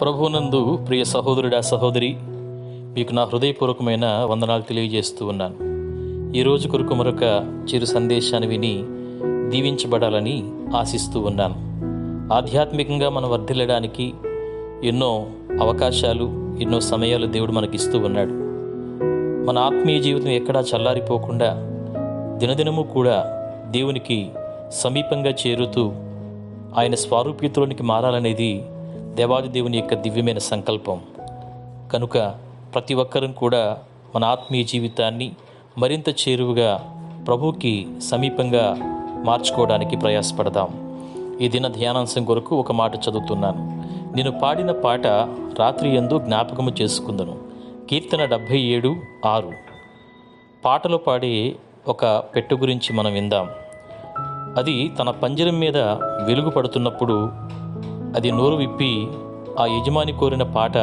ప్రభునందు ప్రియ సహోదరుడా సహోదరి మీకు నా హృదయపూర్వకమైన వందనాలు తెలియజేస్తూ ఉన్నాను. ఈరోజు కొరకు మరొక చిరు సందేశాన్ని విని దీవించబడాలని ఆశిస్తూ ఉన్నాను. ఆధ్యాత్మికంగా మనం వర్ధిల్లడానికి ఎన్నో అవకాశాలు ఎన్నో సమయాలు దేవుడు మనకిస్తూ ఉన్నాడు. మన ఆత్మీయ జీవితం ఎక్కడా చల్లారిపోకుండా దినదినము కూడా దేవునికి సమీపంగా చేరుతూ ఆయన స్వారూప్యతలోనికి మారాలనేది దేవాది దేవుని యొక్క దివ్యమైన సంకల్పం. కనుక ప్రతి ఒక్కరం కూడా మన ఆత్మీయ జీవితాన్ని మరింత చేరువుగా ప్రభుకి సమీపంగా మార్చుకోవడానికి ప్రయాసపడదాం. ఈ దిన ధ్యానాంశం కొరకు ఒక మాట చదువుతున్నాను. నేను పాడిన పాట రాత్రి ఎందు జ్ఞాపకము చేసుకుందను. కీర్తన డెబ్భై ఏడు ఆరు. పాటలు పాడే ఒక పెట్టు గురించి మనం విందాం. అది తన పంజరం మీద వెలుగు పడుతున్నప్పుడు అది నోరు విప్పి ఆ యజమాని కోరిన పాట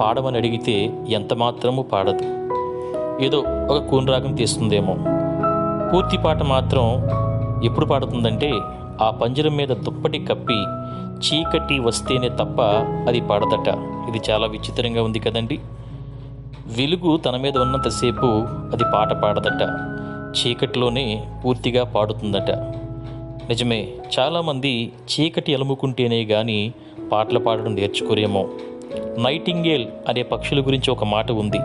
పాడమని అడిగితే ఎంత మాత్రము పాడదు. ఏదో ఒక కూనరాగం తీస్తుందేమో. పూర్తి పాట మాత్రం ఎప్పుడు పాడుతుందంటే ఆ పంజరం మీద దుప్పటి కప్పి చీకటి వస్తేనే తప్ప అది పాడదట. ఇది చాలా విచిత్రంగా ఉంది కదండి. వెలుగు తన మీద ఉన్నంతసేపు అది పాట పాడదట. చీకటిలోనే పూర్తిగా పాడుతుందట. నిజమే చాలామంది చీకటి ఎలుముకుంటేనే కానీ పాటలు పాడడం నేర్చుకోరేమో. నైటింగేల్ అనే పక్షుల గురించి ఒక మాట ఉంది.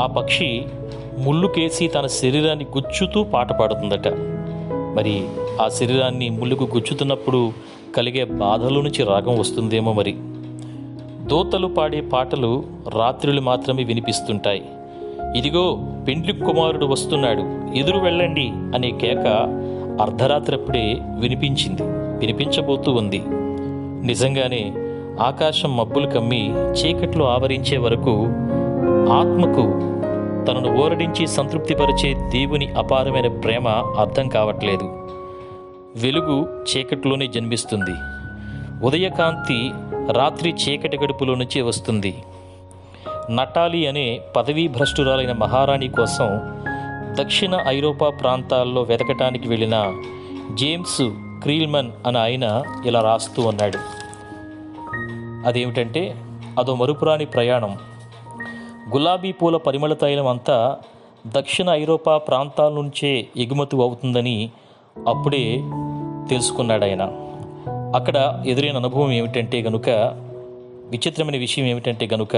ఆ పక్షి ముళ్ళుకేసి తన శరీరాన్ని గుచ్చుతూ పాట పాడుతుందట. మరి ఆ శరీరాన్ని ముళ్ళుకు గుచ్చుతున్నప్పుడు కలిగే బాధల నుంచి రాగం వస్తుందేమో మరి. దోతలు పాడే పాటలు రాత్రులు మాత్రమే వినిపిస్తుంటాయి. ఇదిగో పెండ్లి కుమారుడు వస్తున్నాడు. ఎదురు వెళ్ళండి అనే కేక అర్ధరాత్రప్పుడే వినిపించింది. వినిపించబోతూ ఉంది. నిజంగానే ఆకాశం మబ్బులు కమ్మి చీకట్లు ఆవరించే వరకు ఆత్మకు తనను ఓరడించి సంతృప్తిపరిచే దేవుని అపారమైన ప్రేమ అర్థం కావట్లేదు. వెలుగు చీకట్లోనే జన్మిస్తుంది. ఉదయకాంతి రాత్రి చీకటి గడుపులో నుంచి వస్తుంది. నటాలి అనే పదవీ భ్రష్టురాలైన మహారాణి కోసం దక్షిణ ఐరోపా ప్రాంతాల్లో వెతకటానికి వెళ్ళిన జేమ్స్ క్రీల్మన్ అని ఆయన ఇలా రాస్తూ ఉన్నాడు. అదేమిటంటే అదో మరుపురాని ప్రయాణం. గులాబీ పూల పరిమళ తైలం అంతా దక్షిణ ఐరోపా ప్రాంతాల నుంచే ఎగుమతి అవుతుందని అప్పుడే తెలుసుకున్నాడు ఆయన. అక్కడ ఎదురైన అనుభవం ఏమిటంటే గనుక విచిత్రమైన విషయం ఏమిటంటే గనుక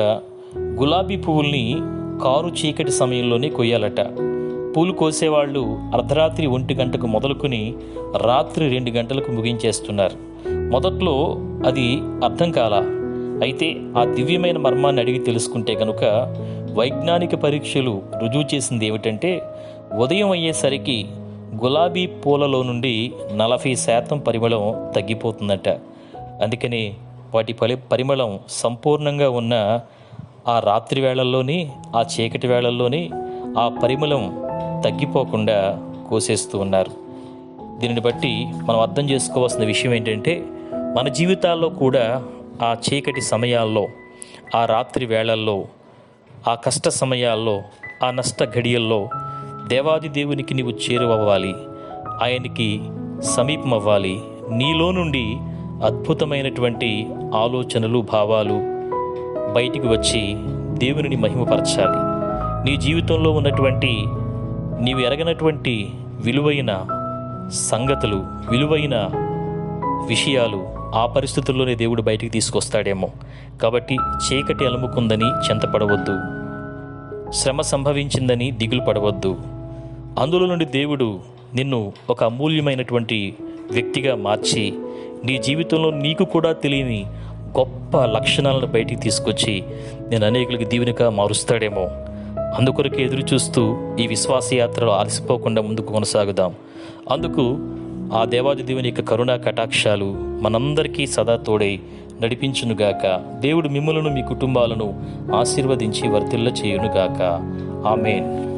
గులాబీ పువ్వుల్ని కారు చీకటి సమయంలోనే కొయ్యాలట. పూలు కోసేవాళ్ళు అర్ధరాత్రి ఒంటి గంటకు మొదలుకొని రాత్రి రెండు గంటలకు ముగించేస్తున్నారు. మొదట్లో అది అర్థం కాల. అయితే ఆ దివ్యమైన మర్మాన్ని అడిగి తెలుసుకుంటే గనుక వైజ్ఞానిక పరీక్షలు రుజువు చేసింది ఏమిటంటే ఉదయం అయ్యేసరికి గులాబీ పూలలో నుండి నలభై శాతం పరిమళం తగ్గిపోతుందట. అందుకని వాటి పలి పరిమళం సంపూర్ణంగా ఉన్న ఆ రాత్రి వేళల్లోని ఆ చీకటి వేళల్లోని ఆ పరిమళం తగ్గిపోకుండా కోసేస్తూ ఉన్నారు. దీనిని బట్టి మనం అర్థం చేసుకోవాల్సిన విషయం ఏంటంటే మన జీవితాల్లో కూడా ఆ చీకటి సమయాల్లో ఆ రాత్రి వేళల్లో ఆ కష్ట సమయాల్లో ఆ నష్ట ఘడియల్లో దేవాది దేవునికి నీవు చేరువవ్వాలి. ఆయనకి సమీపం అవ్వాలి నీలో నుండి అద్భుతమైనటువంటి ఆలోచనలు భావాలు బయటికి వచ్చి దేవునిని మహిమపరచాలి. నీ జీవితంలో ఉన్నటువంటి నీవు ఎరగనటువంటి విలువైన సంగతులు విలువైన విషయాలు ఆ పరిస్థితుల్లోనే దేవుడు బయటికి తీసుకొస్తాడేమో. కాబట్టి చీకటి అలుముకుందని చింతపడవద్దు. శ్రమ సంభవించిందని దిగులు పడవద్దు. అందులో నుండి దేవుడు నిన్ను ఒక అమూల్యమైనటువంటి వ్యక్తిగా మార్చి నీ జీవితంలో నీకు కూడా తెలియని గొప్ప లక్షణాలను బయటికి తీసుకొచ్చి నేను అనేకులకి దీవెనగా మారుస్తాడేమో. అందుకొరకు ఎదురు చూస్తూ ఈ విశ్వాసయాత్రలో ఆలసిపోకుండా ముందుకు కొనసాగుదాం. అందుకు ఆ దేవాది దేవుని యొక్క కరుణా కటాక్షాలు మనందరికీ సదా తోడై నడిపించునుగాక. దేవుడు మిమ్మలను మీ కుటుంబాలను ఆశీర్వదించి వర్తిల్ల చేయునుగాక ఆమెన్.